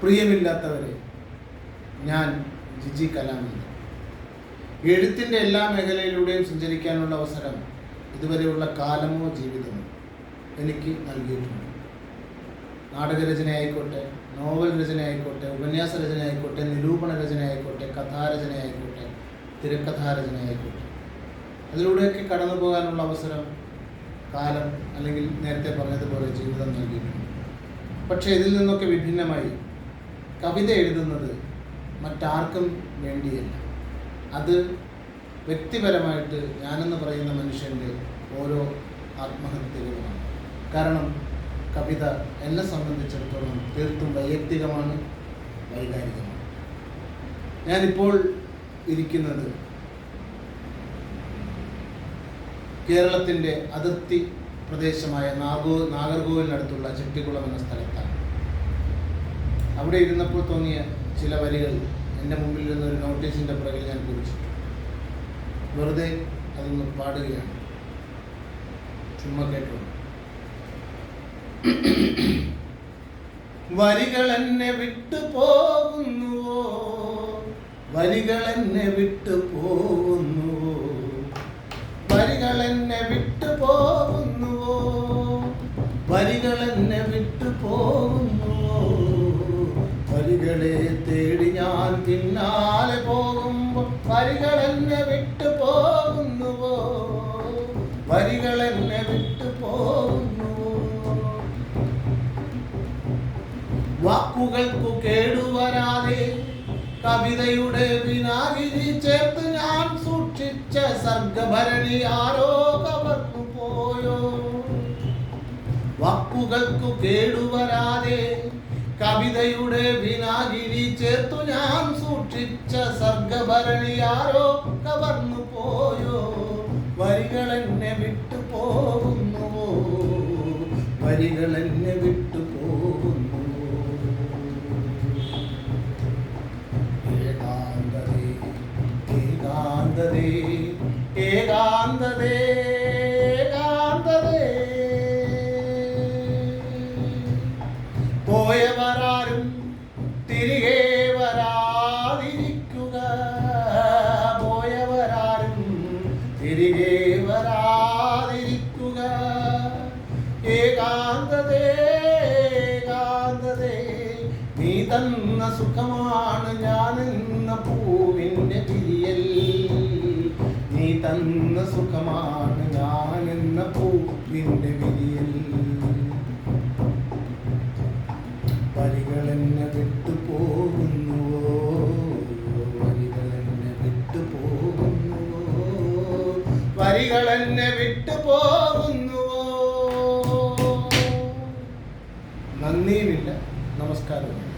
പ്രിയമില്ലാത്തവരെ ഞാൻ ജിജി കലാമി എഴുത്തിന്റെ എല്ലാ മേഖലയിലൂടെയും സഞ്ചരിക്കാനുള്ള അവസരം ഇതുവരെയുള്ള കാലമോ ജീവിതമോ എനിക്ക് നൽകിയിട്ടുണ്ട്. നാടകരചനയായിക്കോട്ടെ നോവൽ രചന ആയിക്കോട്ടെ ഉപന്യാസ രചന ആയിക്കോട്ടെ നിരൂപണ രചന ആയിക്കോട്ടെ കഥാരചന ആയിക്കോട്ടെ തിരക്കഥാരചന ആയിക്കോട്ടെ അതിലൂടെയൊക്കെ കടന്നു പോകാനുള്ള അവസരം കാലം അല്ലെങ്കിൽ നേരത്തെ പറഞ്ഞതുപോലെ ജീവിതം നൽകിയിട്ടുണ്ട്. പക്ഷേ ഇതിൽ നിന്നൊക്കെ വിഭിന്നമായി കവിത എഴുതുന്നത് മറ്റാർക്കും വേണ്ടിയല്ല. അത് വ്യക്തിപരമായിട്ട് ഞാനെന്ന് പറയുന്ന മനുഷ്യന്റെ ഓരോ ആത്മഹത്യകളുമാണ്. കാരണം കവിത എന്നെ സംബന്ധിച്ചിടത്തോളം തീർത്തും വൈയക്തികമാണ് വൈകാരികമാണ്. ഞാനിപ്പോൾ ഇരിക്കുന്നത് കേരളത്തിന്റെ അതിർത്തി പ്രദേശമായ നാഗോ നാഗർകോവിലിനടുത്തുള്ള ചെട്ടിക്കുളം എന്ന സ്ഥലത്താണ്. അവിടെ ഇരുന്നപ്പോൾ തോന്നിയ ചില വരികൾ എന്റെ മുമ്പിൽ ഇരുന്ന ഒരു നോട്ടീസിന്റെ പുറകിൽ ഞാൻ കുറിച്ചു വെറുതെ അതൊന്ന് പാടുകയാണ്. ചുമ്മാ കേട്ടു വരികൾ എന്നെ വിട്ടു പോകുന്നുവോ? വരികൾ എന്നെ വിട്ടു പോകുന്നുവോ വരികൾ എന്നെ വിട്ടു പോകുന്നുവോ? വരികൾ എന്നെ വിട്ടു പോകുന്നുവോ? വരികളെ തേടി ഞാൻ പിന്നാലെ പോകുമ്പോൾ വരികൾ എന്നെ വിട്ടു പോകുന്നുവോ? വരികൾ എന്നെ വിട്ടു പോകുന്നുവോ? വാക്കുകൾക്കു കേടുവരാതെ കവിതയുടെ വിനാഗിരി ചേർത്ത് ഞാൻ സൂക്ഷിച്ച സർഗഭരണി ആരോ വാക്കുകൾക്കു കേടുവരാതെ കവിതയുടെ വിനാഗിരി ചേർത്തു ഞാൻ സൂക്ഷിച്ച സർഗഭരണിയാരോ കവർന്നു പോയോ? വരികൾ എന്നെ വിട്ടു പോകുന്നുവോ? വരികൾ എന്നെ വിട്ടു പോകുന്നു ഏകാന്തതേ ഏകാന്തതേ ഏകാന്തതേ. തന്ന സുഖമാണ് ഞാൻ എന്ന പൂവിന്റെ പിരിയൽ നീ തന്ന സുഖമാണ് ഞാൻ എന്ന പൂവിന്റെ പിരിയൽ വരികൾ എന്നെ വിട്ടു പോകുന്നുവോ? വരികൾ എന്നെ വിട്ടു പോകുന്നുവോ? വരികൾ എന്നെ വിട്ടു പോകുന്നുവോ? നന്ദിയുമില്ല. നമസ്കാരമില്ല